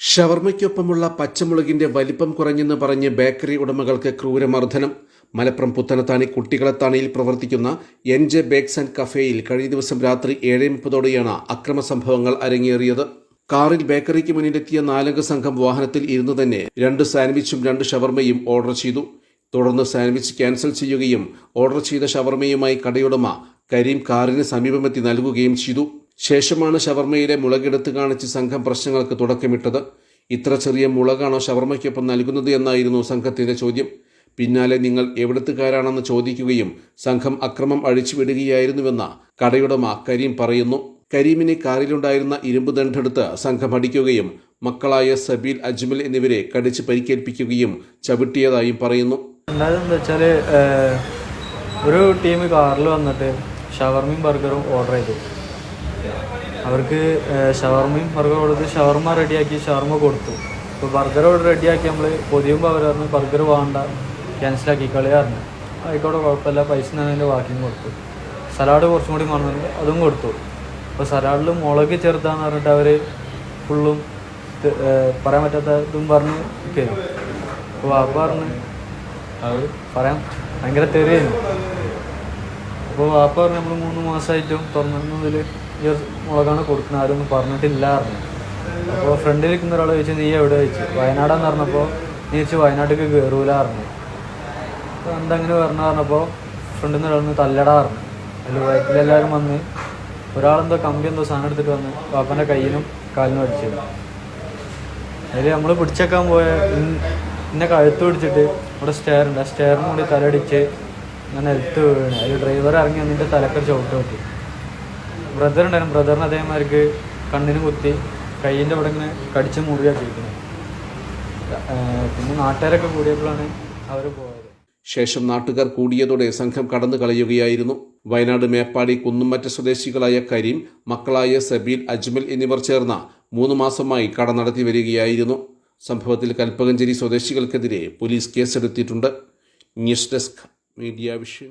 ഷവർമ്മയ്ക്കൊപ്പമുള്ള പച്ചമുളകിന്റെ വലിപ്പം കുറഞ്ഞെന്ന് പറഞ്ഞ് ബേക്കറി ഉടമകൾക്ക് ക്രൂരമർദ്ദനം. മലപ്പുറം പുത്തനത്താണി കുട്ടികളത്താണിയിൽ പ്രവർത്തിക്കുന്ന എൻ ജെ ബേക്സ് ആൻഡ് കഫേയിൽ കഴിഞ്ഞ ദിവസം രാത്രി ഏഴ് മുപ്പതോടെയാണ് അക്രമ സംഭവങ്ങൾ അരങ്ങേറിയത്. കാറിൽ ബേക്കറിക്ക് മുന്നിലെത്തിയ നാലംഗ സംഘം വാഹനത്തിൽ ഇരുന്നു തന്നെ രണ്ട് സാൻഡ്വിച്ചും രണ്ട് ഷവർമ്മയും ഓർഡർ ചെയ്തു. തുടർന്ന് സാൻഡ്വിച്ച് ക്യാൻസൽ ചെയ്യുകയും ഓർഡർ ചെയ്ത ഷവർമ്മയുമായി കടയുടമ കരീം കാറിന് സമീപമെത്തി നൽകുകയും ചെയ്തു. ശേഷമാണ് ഷവർമ്മയിലെ മുളകെടുത്ത് കാണിച്ച് സംഘം പ്രശ്നങ്ങൾക്ക് തുടക്കമിട്ടത്. ഇത്ര ചെറിയ മുളകാണോ ഷവർമ്മയ്ക്കൊപ്പം നൽകുന്നത് എന്നായിരുന്നു സംഘത്തിന്റെ ചോദ്യം. പിന്നാലെ നിങ്ങൾ എവിടത്തുകാരാണെന്ന് ചോദിക്കുകയും സംഘം അക്രമം അഴിച്ചുവിടുകയായിരുന്നുവെന്ന കടയുടമ കരീം പറയുന്നു. കരീമിനെ കാറിലുണ്ടായിരുന്ന ഇരുമ്പ് ദണ്ഡെടുത്ത് സംഘം അടിക്കുകയും മക്കളായ സബീൽ അജ്മൽ എന്നിവരെ കടിച്ച് പരിക്കേൽപ്പിക്കുകയും ചവിട്ടിയതായും പറയുന്നു. ഉണ്ടായതെന്താ വെച്ചാൽ ഒരു ടീം കാറിൽ വന്നിട്ട് ഷവർമയും ബർഗറും ഓർഡർ ചെയ്തു. അവർക്ക് ഷവർമയും ബർഗർ കൊടുത്ത് ഷവർമ റെഡിയാക്കി ഷവർമ കൊടുത്തു. അപ്പോൾ ബർഗർ റെഡിയാക്കി നമ്മൾ പൊതിയുമ്പോൾ അവർ പറഞ്ഞു ബർഗർ വേണ്ട ക്യാൻസലാക്കി കളിയായിരുന്നു ആയിക്കോട്ടെ കുഴപ്പമില്ല പൈസ ഞാൻ അതിന്റെ ബാക്കിയും കൊടുത്തു. സലാഡ് കുറച്ചും കൂടി മറന്നിട്ട് അതും കൊടുത്തു. അപ്പോൾ സലാഡിൽ മുളക് ചെറുതാന്ന് പറഞ്ഞിട്ട് അവർ ഫുള്ളും പറയാൻ പറ്റാത്ത ഇതും പറഞ്ഞ് നിൽക്കുകയായിരുന്നു അപ്പോൾ വാപ്പ പറഞ്ഞ് അത്? പറയാം. ഭയങ്കര തെറിയായിരുന്നു. അപ്പോൾ വാപ്പ പറഞ്ഞു നമ്മൾ മൂന്ന് മാസമായിട്ടും തുറന്നതിൽ ഈ മുളകാണ് കൊടുക്കുന്നത്. ആരും പറഞ്ഞിട്ടില്ല പറഞ്ഞു അപ്പോൾ ഫ്രണ്ടിൽ നിൽക്കുന്ന ഒരാൾ ചോദിച്ചു നീ എവിടെ? ചോദിച്ചു. വയനാടാന്ന് പറഞ്ഞപ്പോൾ നീ ചോദിച്ചു വയനാട്ടിലേക്ക് കയറൂല പറഞ്ഞു അപ്പോൾ എന്താ അങ്ങനെ പറഞ്ഞു പറഞ്ഞപ്പോൾ ഫ്രണ്ടിൽ നിന്ന് ഒരാൾ തല്ലടാ പറഞ്ഞു അതിൽ വയറ്റിലെല്ലാവരും വന്ന് ഒരാളെന്തോ കമ്പി എന്തോ സാധനം എടുത്തിട്ട് വന്ന് പാപ്പന്റെ കയ്യിലും കാലിനും അടിച്ചു. അതിൽ നമ്മൾ പിടിച്ചേക്കാൻ പോയ എന്നെ കഴുത്ത് പിടിച്ചിട്ട് അവിടെ സ്റ്റെയർ ഉണ്ട്. ആ സ്റ്റെയറിനും കൂടി തലടിച്ച് ഞാൻ നിലത്ത് വീണ്. അതിൽ ഡ്രൈവർ ഇറങ്ങി എന്നിട്ട് തലക്കൊരു ചവിട്ട് പറ്റി. ബ്രദർ ഉണ്ടായിരുന്നു ബ്രദറിന് അദ്ദേഹമാർക്ക് കണ്ണിന് കുത്തി കയ്യിന്റെ അവിടെ ഇങ്ങനെ കടിച്ച് മുറിയാക്കിയിരിക്കുന്നത് പിന്നെ നാട്ടുകാരൊക്കെ കൂടിയപ്പോഴാണ് അവർ പോയത്. ശേഷം നാട്ടുകാർ കൂടിയതോടെ സംഘം കടന്നു കളയുകയായിരുന്നു. വയനാട് മേപ്പാടി കുന്നുമറ്റ സ്വദേശികളായ കരീം മക്കളായ സബീൽ അജ്മൽ എന്നിവർ ചേർന്ന മൂന്ന് മാസമായി കട നടത്തി വരികയായിരുന്നു. സംഭവത്തിൽ കൽപ്പകഞ്ചേരി സ്വദേശികൾക്കെതിരെ പോലീസ് കേസെടുത്തിട്ടുണ്ട്. News desk media vision.